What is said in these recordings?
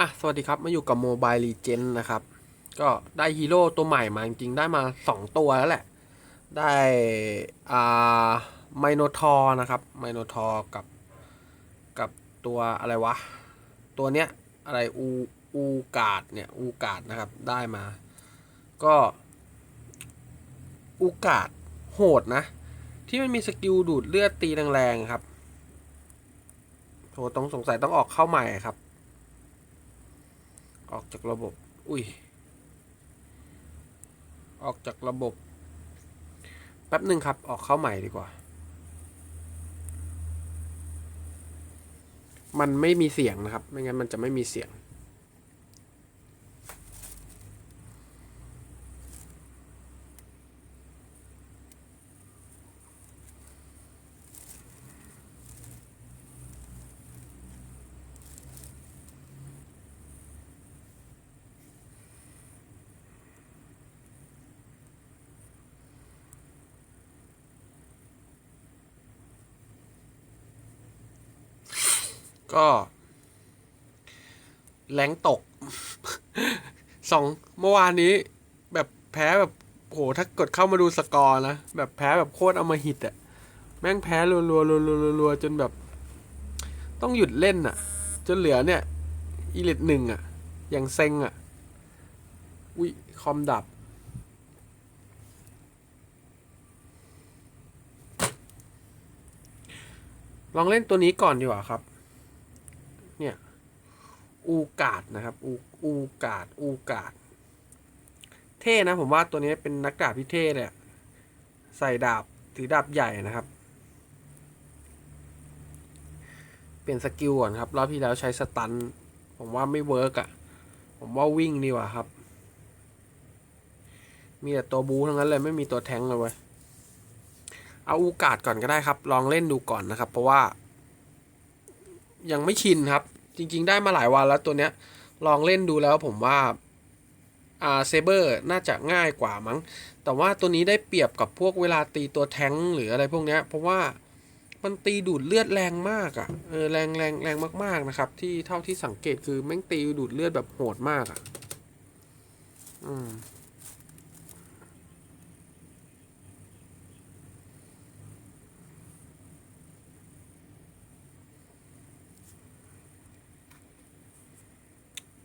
อะ สวัสดีครับ มาอยู่กับ Mobile Legend นะครับ ก็ได้ฮีโร่ตัวใหม่มาจริงๆ ได้มา 2 ตัวแล้วแหละ ได้ อ่า ไมโนทอร์นะครับ ไมโนทอร์กับ กับตัวอะไรวะ ตัวเนี้ย อะไร อู อูกาดเนี่ย อูกาดนะครับ ได้มา ก็ อูกาดโหดนะ ที่มันมีสกิลดูดเลือดตีแรงๆครับโหต้องสงสัยต้องออกเข้าใหม่ครับ ออกจากระบบ อุ้ย ออกจากระบบ แป๊บหนึ่งครับ ออกเข้าใหม่ดีกว่า มันไม่มีเสียงนะครับ ไม่งั้นมันจะไม่มีเสียง ก็แรงตกสองเมื่อวานนี้ แบบแพ้แบบโหถ้ากดเข้ามาดูสกอร์นะ แบบแพ้แบบโคตรเอามาหิตอะแม่งแพ้รัวๆรัวๆรัวๆจนแบบ ต้องหยุดเล่นอะจนเหลือเนี่ยอีลิตหนึ่งอะอย่างเซ็งอะอุ้ยคอมดับ ลองเล่นตัวนี้ก่อนดีกว่าครับ เนี่ยอูกาดนะครับอูอูกาดอูกาด เท่นะผมว่าตัวนี้เป็นนักดาบที่เท่เลยใส่ดาบถือดาบใหญ่นะครับ เปลี่ยนสกิลก่อนครับรอบที่แล้วใช้สตัน ผมว่าไม่เวิร์กอะผมว่าวิ่งดีกว่าครับ มีแต่ตัวบูทั้งนั้นเลยไม่มีตัวแทงเลยเว้ยเอาอูกาดก่อนก็ได้ครับ ลองเล่นดูก่อนนะครับ เพราะว่า ยังไม่ชินครับ จริง ๆ ได้มาหลายวันแล้วตัวเนี้ย ลองเล่นดูแล้วผมว่าอ่าเซเบอร์น่าจะง่ายกว่ามั้ง แต่ว่าตัวนี้ได้เปรียบกับพวกเวลาตีตัวแท้งหรืออะไรพวกเนี้ย เพราะว่ามันตีดูดเลือดแรงมากอะ่ะเออแรงแรงแรงมากๆนะครับ ที่เท่าที่สังเกตคือแม่งตีดูดเลือดแบบโหดมากอะ่ะ อืม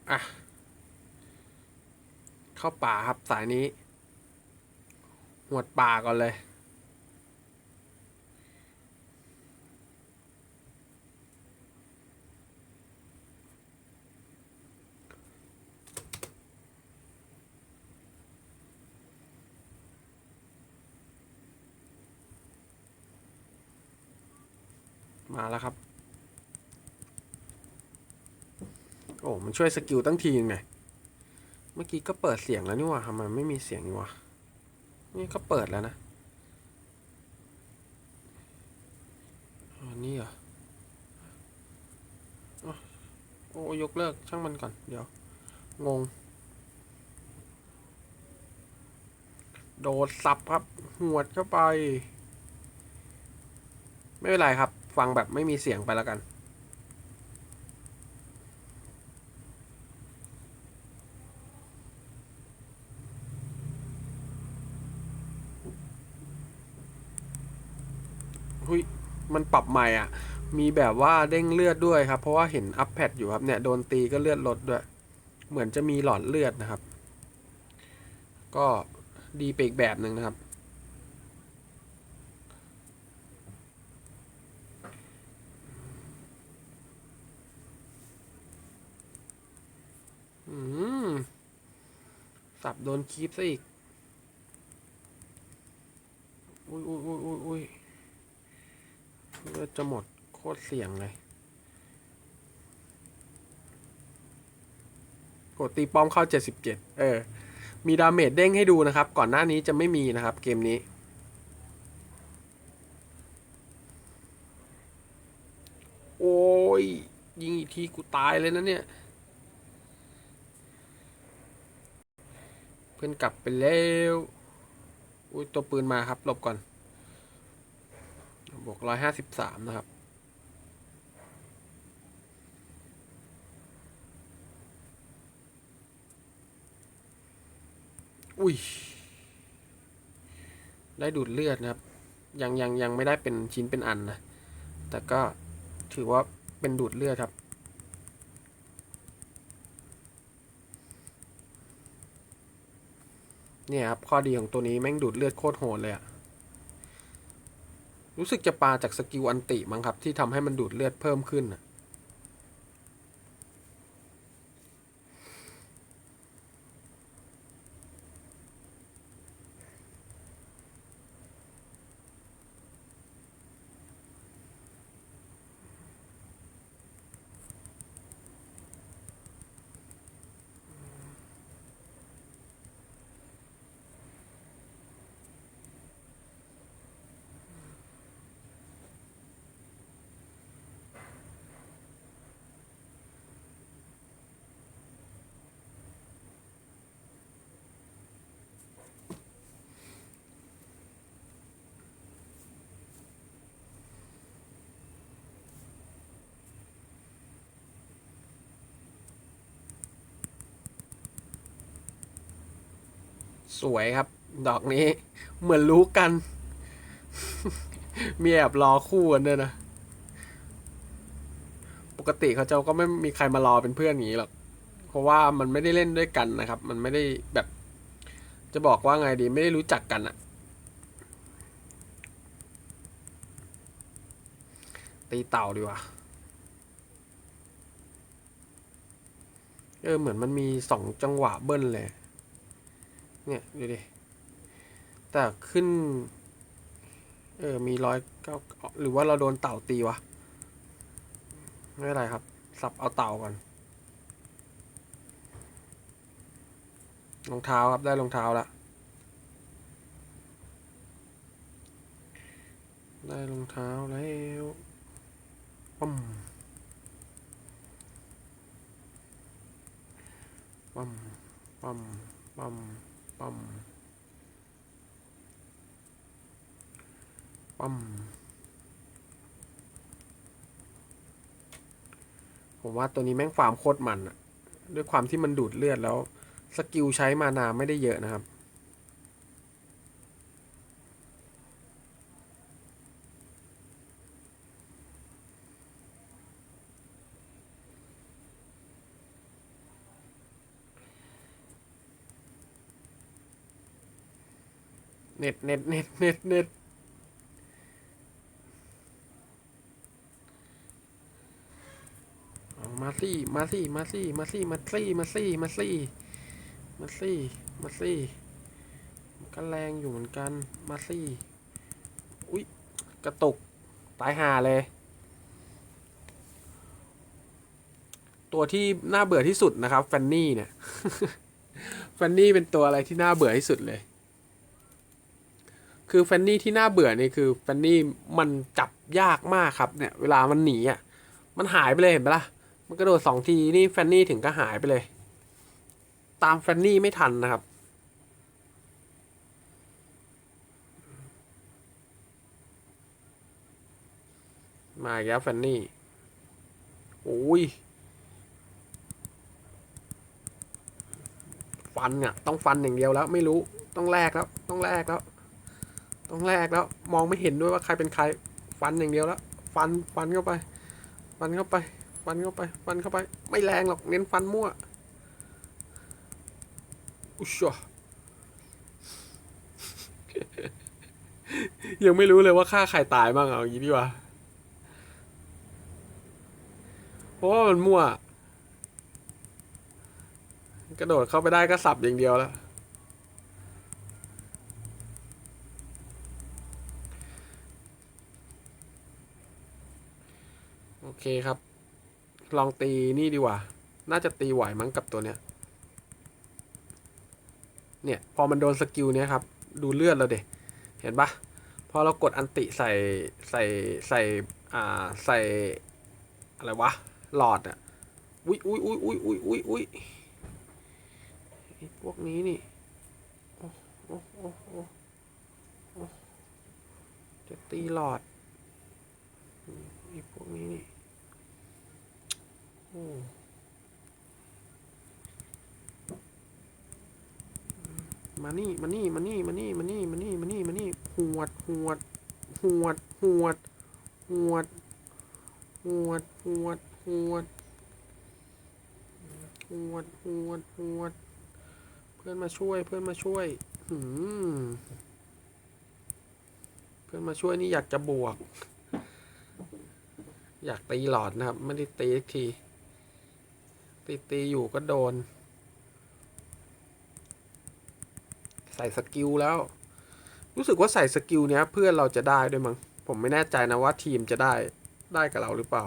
อะ เข้าป่าครับสายนี้ หวดป่าก่อนเลย มาแล้วครับ โอ้มันช่วยสกิลตั้งทีงไงเมื่อกี้ก็เปิดเสียงแล้วนี่ว่าทำไมไม่มีเสียงนี่วะนี่ก็เปิดแล้วนะอันนี้เหรออ๋อโอ้ยกเลิกช่างมันก่อน เดี๋ยว งง โดดสับครับ หวดเข้าไป ไม่เป็นไรครับ ฟังแบบไม่มีเสียงไปแล้วกัน หุย มันปรับใหม่อะ มีแบบว่าเด้งเลือดด้วยครับ เพราะว่าเห็นอัพแพดอยู่ครับเนี่ยโดนตีก็เลือดลดด้วย เหมือนจะมีหลอดเลือดนะครับ ก็ดีไปอีกแบบหนึ่งนะครับ อืม สับโดนคีบซะอีก อุ้ยอุ้ยอุ้ยอุ้ยอย เลือดจะหมดโคตรเสี่ยงเลย กดตีป้อมเข้า 77 เออ มีดาเมจเด้งให้ดูนะครับ ก่อนหน้านี้จะไม่มีนะครับเกมนี้ โอ้ย ยิงอีกทีกูตายเลยนะเนี่ย เพื่อนกลับไปแล้ว อุ้ยตัวปืนมาครับหลบก่อน บวกร้อยห้าสิบสามนะครับ อุ้ย ได้ดูดเลือดนะครับ ยังยังยังไม่ได้เป็นชิ้นเป็นอันนะ แต่ก็ถือว่าเป็นดูดเลือดครับเนี่ยครับ ข้อดีของตัวนี้แม่งดูดเลือดโคตรโหดเลยอะ รู้สึกจะปาจากสกิลอันติมั้งครับ ที่ทำให้มันดูดเลือดเพิ่มขึ้นอะ สวยครับ ดอกนี้ เหมือนรู้กัน มีแอบรอคู่กันด้วยนะ ปกติเขาเจ้าก็ไม่มีใครมารอเป็นเพื่อนอย่างนี้หรอก เพราะว่ามันไม่ได้เล่นด้วยกันนะครับ มันไม่ได้แบบ จะบอกว่าไงดีไม่ได้รู้จักกันอะตีเต่าดีกว่า เออเหมือนมันมีสองจังหวะเบิ้ลเลย เนี่ยดูดิแต่ขึ้น เออ มีร้อยเก้าหรือว่าเราโดนเต่าตีวะ ไม่เป็นไรครับ สับเอาเต่าก่อนรองเท้าครับ ได้รองเท้าละได้รองเท้าแล้วปั๊มปั๊มปั๊มปั๊ม ปั๊มปั๊มผมว่าตัวนี้แม่งฟาร์มโคตรมันอะด้วยความที่มันดูดเลือดแล้ว สกิลใช้มานาไม่ได้เยอะนะครับ น็ตเน็ตเน็ตเน็ตเน็ตมาซี่มาซี่มาซี่มาซี่มาซี่มาซี่มาซี่มาซี่มาซี่มันก็แรงอยู่เหมือนกันมาซี่อุ๊ยกระตุกตายห่าเลย ตัวที่น่าเบื่อที่สุดนะครับแฟนนี่เนี่ยแฟนนี่เป็นตัวอะไรที่น่าเบื่อที่สุดเลย คือแฟนนี่ที่น่าเบื่อนี่คือแฟนนี่มันจับยากมากครับเนี่ย เวลามันหนีอะ มันหายไปเลยเห็นปะล่ะ มันกระโดดสองทีนี่แฟนนี่ถึงก็หายไปเลย ตามแฟนนี่ไม่ทันนะครับ มาอีกแล้วแฟนนี่ โอ้ย ฟันเนี่ยต้องฟันอย่างเดียวแล้วไม่รู้ ต้องแลกแล้ว ต้องแลกแล้ว ต้องแลกแล้ว มองไม่เห็นด้วยว่าใครเป็นใคร ฟันอย่างเดียวแล้ว ฟัน ฟันเข้าไป ฟันเข้าไป ฟันเข้าไป ฟันเข้าไป ไม่แรงหรอก เน้นฟันมั่ว อุชัวยังไม่รู้เลยว่าฆ่าใครตายบ้างเอาอย่างนี้ดีกว่า เพราะว่ามันมั่ว กระโดดเข้าไปได้ก็สับอย่างเดียวแล้ว เคครับ ลองตีนี่ดีกว่า น่าจะตีไหวมั้งกับตัวเนี้ย เนี่ย พอมันโดนสกิลเนี้ยครับ ดูเลือดเราเด็เห็นปะพอเรากดอันติใส่ใส่ใส่อ่าใส่อะไรวะ หลอดอะอุ้ยอุ้ยอุ้ยอุ้ยอุ้ยอุ้ยอุ้ยพวกนี้นี่โอ้โอ้โอ้โอ้โอ้จะตีหลอดไอ้พวกนี้นี่ มานี่มานี่มานี่มานี่มานี่มานี่มานี่มานี่หวดหวดหวดหวดหวดหวดหวดหวดหวดหวดหวด เพื่อนมาช่วยเพื่อนมาช่วยหืมเพื่อนมาช่วยนี่อยากจะบวก อยากตีหลอดนะครับ ไม่ได้ตีสักที ตีตีอยู่ก็โดน ใส่สกิลแล้ว รู้สึกว่าใส่สกิลเนี้ยเพื่อนเราจะได้ด้วยมั้งผมไม่แน่ใจนะว่าทีมจะได้ได้กับเราหรือเปล่า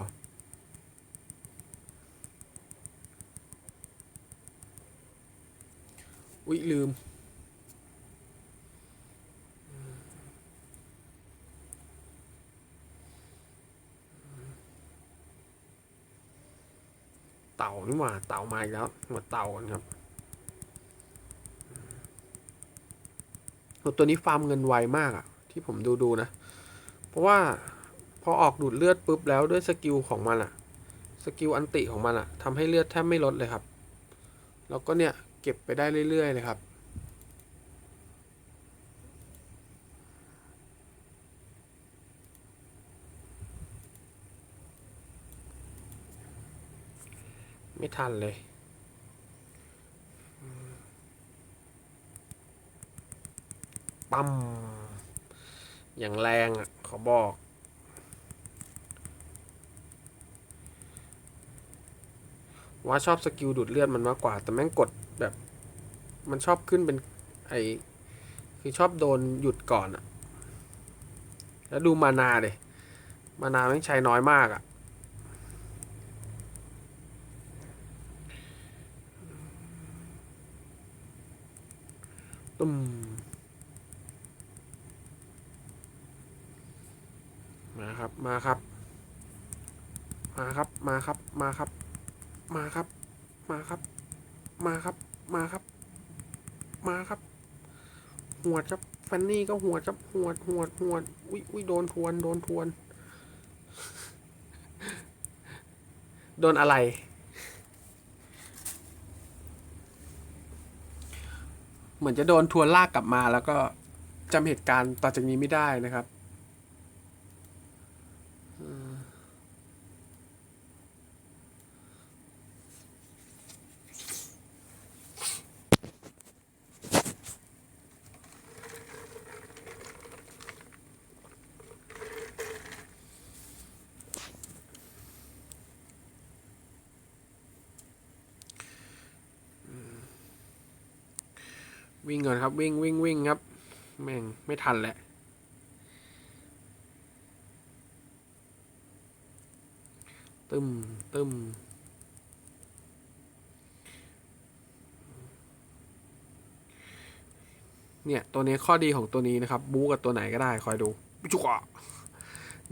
อุ๊ยลืม เต่านี่หว่าเต่ามาอีกแล้วหมดเต่ากันครับโอ้ตัวนี้ฟาร์มเงินไวมากอะที่ผมดูดูนะ เพราะว่าพอออกดูดเลือดปุ๊บแล้วด้วยสกิลของมันอะสกิลอันติของมันอะทำให้เลือดแทบไม่ลดเลยครับ แล้วก็เนี่ยเก็บไปได้เรื่อยๆเลยครับ ไม่ทันเลยปั๊มอย่างแรงอะ ขอบอก ว่าชอบสกิลดูดเลือดมันมากกว่า แต่แม่งกดแบบ มันชอบขึ้นเป็นไอคือชอบโดนหยุดก่อนอะแล้วดูมานาเลย มานาแม่งใช้น้อยมากอะ มมาครับ มาครับ มาครับ มาครับ มาครับ มาครับ มาครับ มาครับ มาครับ มาครับ หัวครับแฟนนี่ก็หัวครับหัวหัวหัวอุ้ยอุ้ยโดนทวน โดนทวน โดนอะไร เห มือนจะโดนทัวร์ลากกลับมา แล้วก็จำเหตุการณ์ต่อจากนี้ไม่ได้นะครับ วิ่งก่อนครับ วิ่งวิ่งวิ่งครับ แม่งไม่ทันแหละตึมตึมเนี่ยตัวนี้ข้อดีของตัวนี้นะครับ บู๊กับตัวไหนก็ได้คอยดูจุกอะ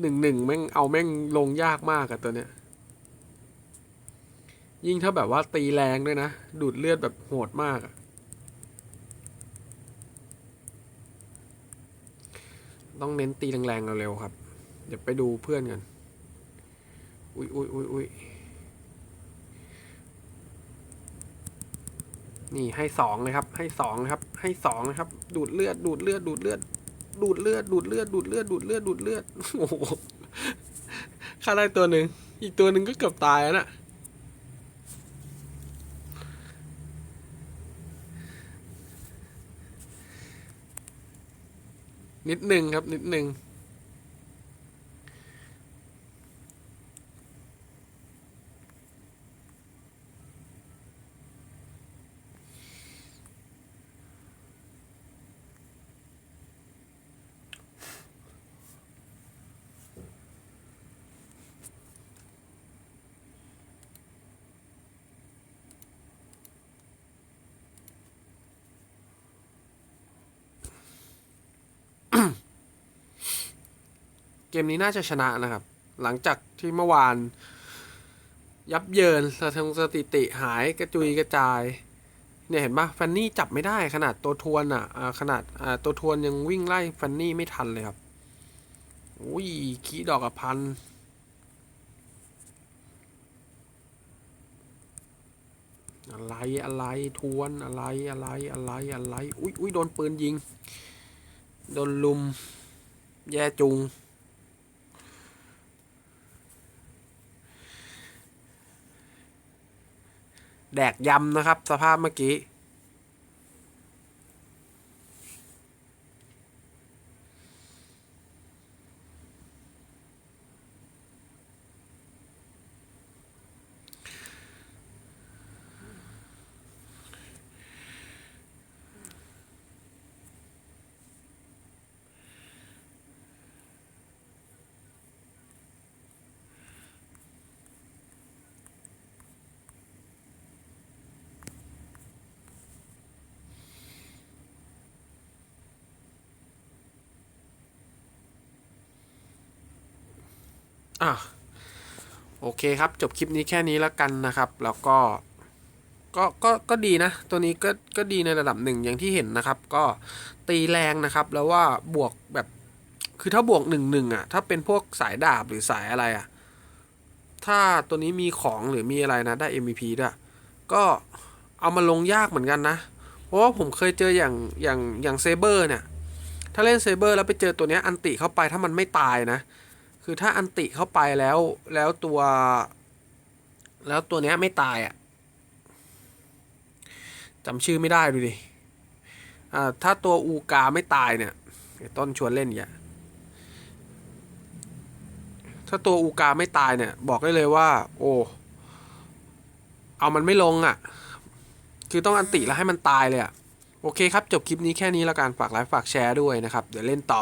หนึ่งหนึ่งแม่งเอาแม่งลงยากมากอะตัวเนี้ย ยิ่งถ้าแบบว่าตีแรงด้วยนะ ดูดเลือดแบบโหดมากอะ ต้องเน้นตีแรงๆเร็วๆครับ เดี๋ยวไปดูเพื่อนกันอุ้ยอุ้ยอุ้ยอุ้ยนี่ให้สองเลยครับ ให้สองนะครับ ให้สองนะครับ ดูดเลือด ดูดเลือด ดูดเลือด ดูดเลือด ดูดเลือด ดูดเลือด ดูดเลือด ดูดเลือด โอ้โห ฆ่าได้ตัวหนึ่ง อีกตัวหนึ่งก็เกือบตายแล้วน่ะ นิดหนึ่งครับนิดหนึ่ง เกมนี้น่าจะชนะนะครับ หลังจากที่เมื่อวาน ยับเยินสถิงสถิติหายกระจุยกระจาย เนี่ยเห็นปะแฟนนี่จับไม่ได้ขนาดตัวทวนอะขนาดตัวทวนยังวิ่งไล่แฟนนี่ไม่ทันเลยครับอุ้ยขี้ดอกกับพันอะไรอะไรทวนอะไรอะไรอะไรอะไร อุ้ยอุ้ยโดนปืนยิง โดนลุม แย่จุง แดกยำนะครับ สภาพเมื่อกี้ อะโอเคครับ จบคลิปนี้แค่นี้แล้วกันนะครับ แล้วก็ก็ก็ก็ดีนะ ตัวนี้ก็ก็ดีในระดับหนึ่งอย่างที่เห็นนะครับ ก็ตีแรงนะครับ แล้วว่าบวกแบบคือถ้าบวกหนึ่งหนึ่งอะ ถ้าเป็นพวกสายดาบหรือสายอะไรอะ ถ้าตัวนี้มีของหรือมีอะไรนะ ได้ MVP ด้วยก็เอามาลงยากเหมือนกันนะ เพราะว่าผมเคยเจออย่างอย่างอย่างเซเบอร์เนี่ย ถ้าเล่นเซเบอร์แล้วไปเจอตัวเนี้ยอันติเข้าไปถ้ามันไม่ตายนะ คือถ้าอันติเข้าไปแล้วแล้วตัว แล้วตัวเนี้ยไม่ตายอะ่ะจำชื่อไม่ได้ดูดิ อ่า ถ้าตัวอูกาไม่ตายเนี่ยต้นชวนเล่นอย่าถ้าตัวอูกาไม่ตายเนี่ย บอกได้เลยว่า โอ้ เอามันไม่ลงอะ่ะ คือต้องอันติแล้วให้มันตายเลยอะ่ะ โอเคครับ จบคลิปนี้แค่นี้แล้วกัน ฝากไลค์ฝากแชร์ด้วยนะครับ เดี๋ยวเล่นต่อ